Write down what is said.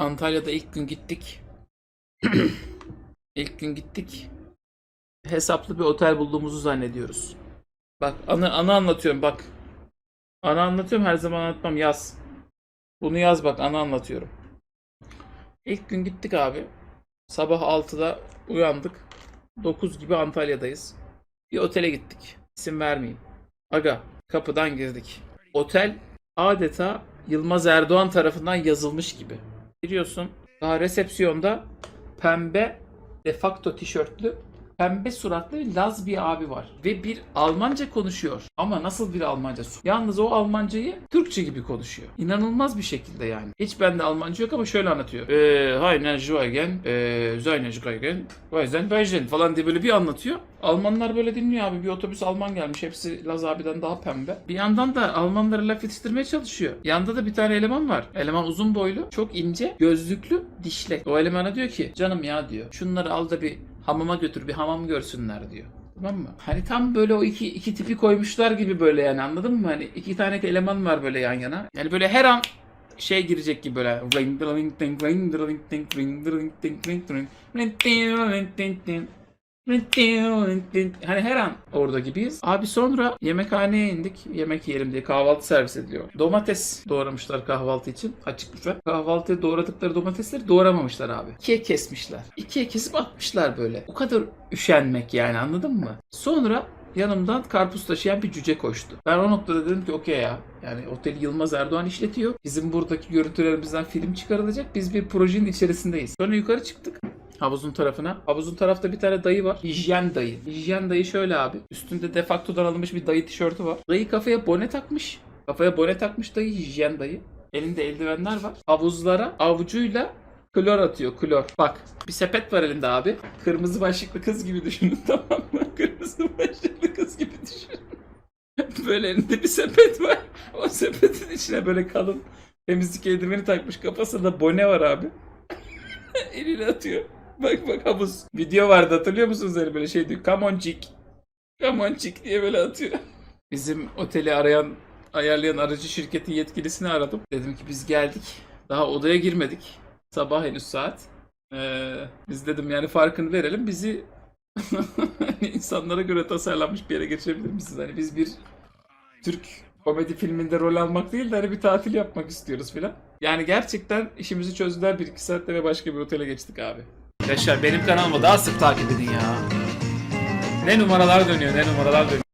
Antalya'da ilk gün gittik. ilk gün gittik. Hesaplı bir otel bulduğumuzu zannediyoruz. Bak anı, anı anlatıyorum bak. Anı anlatıyorum her zaman anlatmam yaz. Bunu yaz bak anı anlatıyorum. İlk gün gittik abi. Sabah 6'da uyandık. 9 gibi Antalya'dayız. Bir otele gittik. İsim vermeyeyim. Aga kapıdan girdik. Otel adeta Yılmaz Erdoğan tarafından yazılmış gibi. Biliyorsun daha resepsiyonda pembe defakto tişörtlü pembe suratlı bir Laz bir abi var. Ve bir Almanca konuşuyor. Ama nasıl bir Almanca? Yalnız o Almancayı Türkçe gibi konuşuyor. İnanılmaz bir şekilde yani. Hiç bende Almanca yok ama şöyle anlatıyor. Eee Haynen Schweigen, eee Zayne Schweigen, Weisen Weisen falan diye böyle bir anlatıyor. Almanlar böyle dinliyor abi. Bir otobüs Alman gelmiş. Hepsi Laz abiden daha pembe. Bir yandan da Almanlara laf yetiştirmeye çalışıyor. Yanda da bir tane eleman var. Eleman uzun boylu, çok ince, gözlüklü, dişlek. O elemana diyor ki canım ya diyor. Şunları al da bir hamama götür, bir hamam görsünler diyor. Tamam mı? Hani tam böyle o iki, iki tipi koymuşlar gibi böyle yani anladın mı? Hani iki tane eleman var böyle yan yana. Yani böyle her an şey girecek gibi böyle ring ring ring ring ring ring ding ring ring ring ding ring ding Hani her an orada gibiyiz. Abi sonra yemekhaneye indik. Yemek yiyelim diye kahvaltı servis ediliyor. Domates doğramışlar kahvaltı için. Açık büfe. Kahvaltıya doğradıkları domatesleri doğramamışlar abi. İkiye kesmişler. İkiye kesip atmışlar böyle. O kadar üşenmek yani anladın mı? Sonra yanımdan karpuz taşıyan bir cüce koştu. Ben o noktada dedim ki okey ya. Yani oteli Yılmaz Erdoğan işletiyor. Bizim buradaki görüntülerimizden film çıkarılacak. Biz bir projenin içerisindeyiz. Sonra yukarı çıktık. Havuzun tarafına. Havuzun tarafta bir tane dayı var. Hijyen dayı. Hijyen dayı şöyle abi. Üstünde defaktodan alınmış bir dayı tişörtü var. Dayı kafaya bone takmış. Kafaya bone takmış dayı. Hijyen dayı. Elinde eldivenler var. Havuzlara avucuyla klor atıyor klor. Bak bir sepet var elinde abi. Kırmızı başlıklı kız gibi düşünün tamam mı? Kırmızı başlıklı kız gibi düşünün. böyle elinde bir sepet var. O sepetin içine böyle kalın temizlik eldiveni takmış. Kafasında bone var abi. Eliyle atıyor. Bak bak havuz. Video vardı hatırlıyor musunuz? Hani böyle şey diyor. Come on chick. Come on chick diye böyle atıyor. Bizim oteli arayan, ayarlayan aracı şirketin yetkilisini aradım. Dedim ki biz geldik. Daha odaya girmedik. Sabah henüz saat. Ee, biz dedim yani farkını verelim. Bizi insanlara göre tasarlanmış bir yere geçirebilir misiniz? Hani biz bir Türk komedi filminde rol almak değil de hani bir tatil yapmak istiyoruz filan. Yani gerçekten işimizi çözdüler bir iki saatte ve başka bir otele geçtik abi. Arkadaşlar benim kanalımı daha sık takip edin ya. Ne numaralar dönüyor ne numaralar dönüyor.